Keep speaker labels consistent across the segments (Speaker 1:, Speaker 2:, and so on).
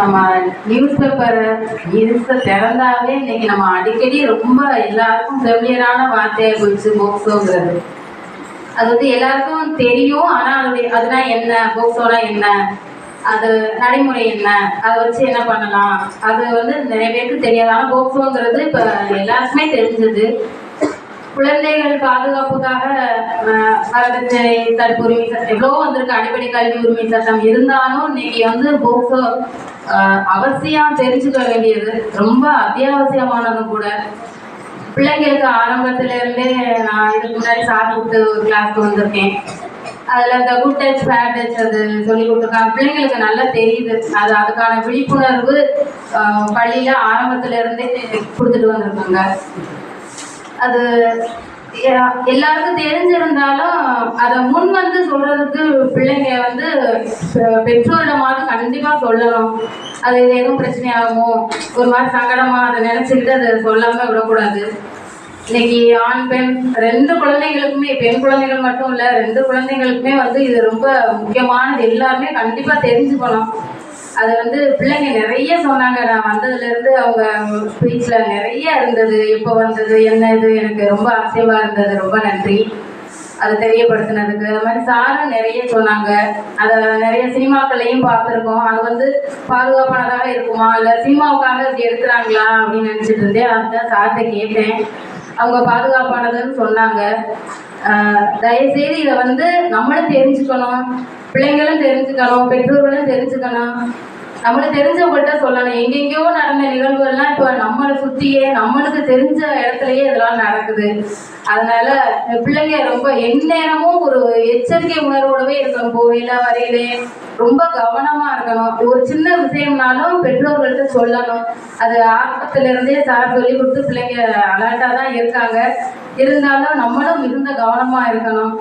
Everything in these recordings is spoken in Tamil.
Speaker 1: நம்ம நியூஸ் பேப்பர் நியூஸை திறந்தாவே இன்னைக்கு நம்ம அடிக்கடி ரொம்ப எல்லாருக்கும் ஃபெமிலியரான வார்த்தையாக போயிடுச்சு போக்சோங்கிறது அது வந்து எல்லாருக்கும் தெரியும் ஆனால் அதோடைய அதுனா என்ன போக்சோனா என்ன அது நடைமுறை என்ன அதை வச்சு என்ன பண்ணலாம் அது வந்து நிறைய பேருக்கு தெரியாது ஆனால் போக்சோங்கிறது இப்போ எல்லாருக்குமே தெரிஞ்சது. குழந்தைகள் பாதுகாப்புக்காக அஹ், வரதட்சணை தடுப்பு உரிமை சட்டம் எவ்வளோ வந்திருக்கு. அடிப்படை கல்வி உரிமை சட்டம் இருந்தாலும் இன்னைக்கு வந்து போக்சோ அவசியம் தெரிஞ்சுக்க வேண்டியது. ரொம்ப அத்தியாவசியமானதும் கூட. பிள்ளைங்களுக்கு ஆரம்பத்துல இருந்தே நான் இதுக்கு முன்னாடி சார் கூப்பிட்டு ஒரு கிளாஸ்க்கு வந்திருக்கேன் அதில் இந்த குட் டச் பேட் டச் அது சொல்லி கொடுத்துருக்காங்க. பிள்ளைங்களுக்கு நல்லா தெரியுது. அது அதுக்கான விழிப்புணர்வு பள்ளியில் பள்ளியில ஆரம்பத்துல இருந்தே கொடுத்துட்டு வந்திருக்காங்க. அது எல்லாருக்கும் தெரிஞ்சிருந்தாலும் அதை முன் வந்து சொல்றதுக்கு பிள்ளைங்க வந்து பெற்றோரிடமாக கண்டிப்பா சொல்லணும். அது இது எதுவும் பிரச்சனையாகுமோ? ஒரு மாதிரி சங்கடமா அதை நினைச்சுக்கிட்டு அதை சொல்லாம விடக்கூடாது. இன்னைக்கு ஆண் பெண் ரெண்டு குழந்தைங்களுக்குமே பெண் குழந்தைகள் மட்டும் இல்லை ரெண்டு குழந்தைங்களுக்குமே வந்து இது ரொம்ப முக்கியமானது. எல்லாருமே கண்டிப்பா தெரிஞ்சுக்கணும். அது வந்து பிள்ளைங்க நிறைய சொன்னாங்க. நான் வந்ததுல இருந்து அவங்க ஸ்பீச்ல நிறைய இருந்தது. எப்போ வந்தது என்ன இது எனக்கு ரொம்ப ஆச்சரியமா இருந்தது. ரொம்ப நன்றி. அது தெரியப்படுத்தினதுக்கு. அது மாதிரி சாரும் நிறைய சொன்னாங்க. அதை நிறைய சினிமாக்களையும் பார்த்துருக்கோம். அது வந்து பாதுகாப்பானதாக இருக்குமா? இல்லை சினிமாவுக்காக இப்படி எடுக்கிறாங்களா? அப்படின்னு நினச்சிட்டு இருந்தேன். அதுதான் சார்கிட்ட கேட்டேன். அவங்க பாதுகாப்பானதுன்னு சொன்னாங்க. தயவுசெய்து இதை வந்து நம்மளும் தெரிஞ்சுக்கணும். பிள்ளைங்களும் தெரிஞ்சுக்கணும் பெற்றோர்களும் தெரிஞ்சுக்கணும் நம்மளுக்கு தெரிஞ்சவங்கள்ட்ட சொல்லணும் எங்கெங்கேயோ நடந்த நிகழ்வுகள்லாம் இப்போ நம்மளை சுற்றியே நம்மளுக்கு தெரிஞ்ச இடத்துலயே இதெல்லாம் நடக்குது. அதனால பிள்ளைங்க ரொம்ப எந்நேரமும் ஒரு எச்சரிக்கை உணர்வோடவே இருக்கணும். போகையில வரையிலே ரொம்ப கவனமா இருக்கணும். ஒரு சின்ன விஷயம்னாலும் பெற்றோர்கள்ட்ட சொல்லணும். அது ஆரம்பத்துல இருந்தே சார் சொல்லி கொடுத்து பிள்ளைங்க அலர்ட்டா தான் இருக்காங்க. இருந்தாலும் நம்மளும் மிகுந்த கவனமா இருக்கணும்.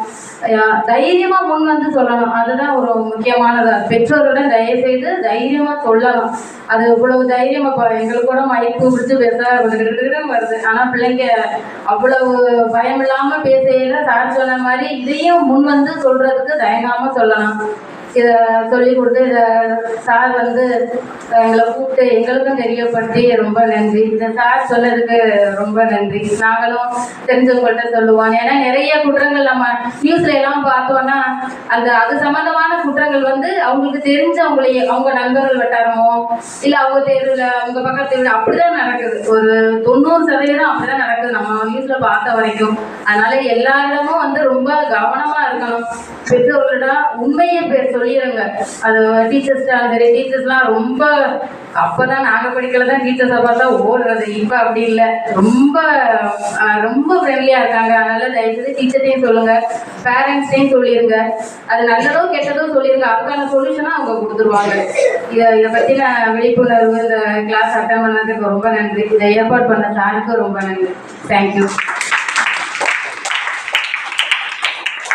Speaker 1: தைரியமாக தைரியமா முன் வந்து சொல்லணும். அதுதான் ஒரு முக்கியமானதாக பெற்றோருடன் தயவு செய்து தைரியமா சொல்லணும். அது இவ்வளவு தைரியம் இப்போ எங்களுக்கு கூட மயப்பு பிடிச்சி பேச வருது. ஆனா பிள்ளைங்க அவ்வளவு பயம் இல்லாம பேசையில சார் சொன்ன மாதிரி இதையும் முன் வந்து சொல்றதுக்கு தயங்காம சொல்லணும். இதை சொல்லி கொடுத்து இதை சார் வந்து எங்களை கூப்பிட்டு எங்களுக்கும் தெரியப்படுத்தி ரொம்ப நன்றி. இந்த சார் சொல்லதுக்கு ரொம்ப நன்றி. நாங்களும் தெரிஞ்சவங்கள்ட்ட சொல்லுவோம். ஏன்னா நிறைய குற்றங்கள் நம்ம நியூஸ்ல எல்லாம் பார்த்தோம்னா அந்த அது சம்பந்தமான குற்றங்கள் வந்து அவங்களுக்கு தெரிஞ்சவங்களையே அவங்க நண்பர்கள் வட்டாரமோ இல்ல அவங்க தெருவில் அவங்க பக்கத்து தெருவில் அப்படிதான் நடக்குது. ஒரு தொண்ணூறு சதவீதம் அப்படிதான் நடக்குது. நம்ம நியூஸ்ல பார்த்த வரைக்கும். அதனால எல்லாரிடமும் வந்து ரொம்ப கவனமா இருக்கணும். பெற்றோர்களிடம் உண்மையை பேர் சொல்லிடுங்க அது டீச்சர்ஸ்டாலும் சரி டீச்சர்ஸ்லாம் ரொம்ப அப்பதான் நாங்க படிக்கல தான் டீச்சர்ஸை பார்த்தா ஓடுறது. இப்ப அப்படி இல்லை. ரொம்ப ஆஹ், இருக்காங்க. அதனால் தயவுசெய்து டீச்சர்ட்டையும் சொல்லுங்கள் பேரண்ட்ஸ்டையும் சொல்லிடுங்க அது நல்லதோ கெட்டதோ சொல்லிருங்க. அதுக்கான சொல்யூஷனாக அவங்க கொடுத்துருவாங்க. இதை இதை பற்றின விழிப்புணர்வு இந்த கிளாஸ் அட்டன் பண்ணதுக்கு ரொம்ப நன்றி. இதை ஏற்பாடு பண்ண சாருக்கு ரொம்ப நன்றி. தேங்க்யூ